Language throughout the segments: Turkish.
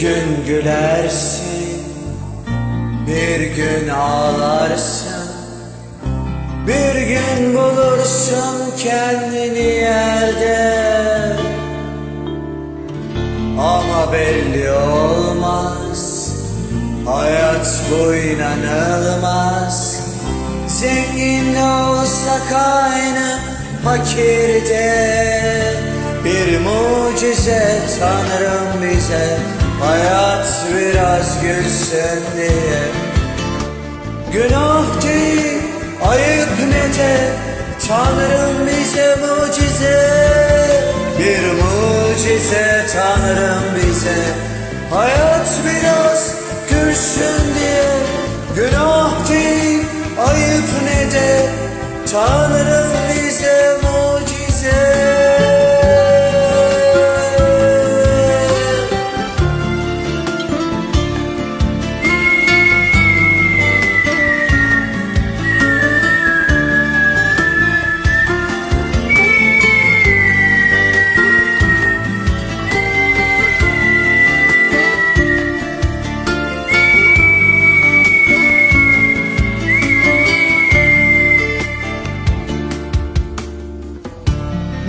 gün gülersin Bir gün ağlarsın. Bir gün bulursun kendini yerde Ama belli olmaz Hayat bu inanılmaz. Zengin de olsak aynı fakirde. Bir mucize Tanrım bize Hayat biraz gülsün diye. Günah değil, ayıp ne de. Tanrım bize mucize. Bir mucize Tanrım bize. Hayat biraz gülsün diye. Günah değil, ayıp ne de. Tanrım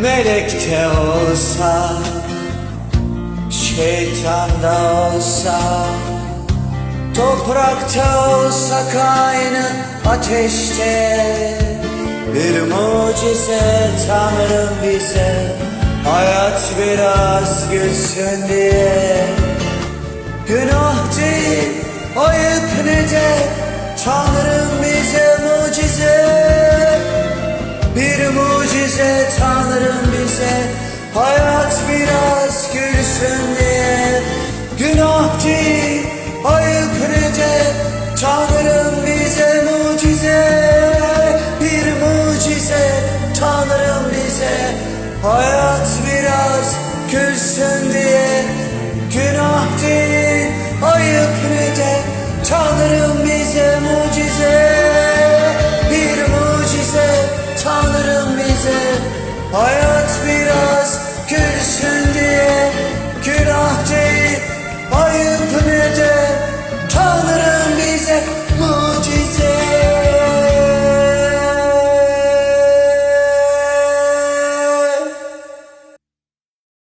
Melek de olsa Şeytan da olsa Toprakta olsak aynı ateşte. Bir mucize Tanrım bize Hayat biraz gülsün diye. Günah değil, ayıp ne de Tanrım bize mucize bir mucize Tanrım bize. Hayat biraz gülsün diye. Günah değil ayıp ne de Tanrım bize mucize. Bir mucize Tanrım bize. Hayat biraz gülsün diye. Günah değil ayıp ne de Tanrım bize Hayat biraz gülsün diye Günah değil ayıp ne de Tanrım bize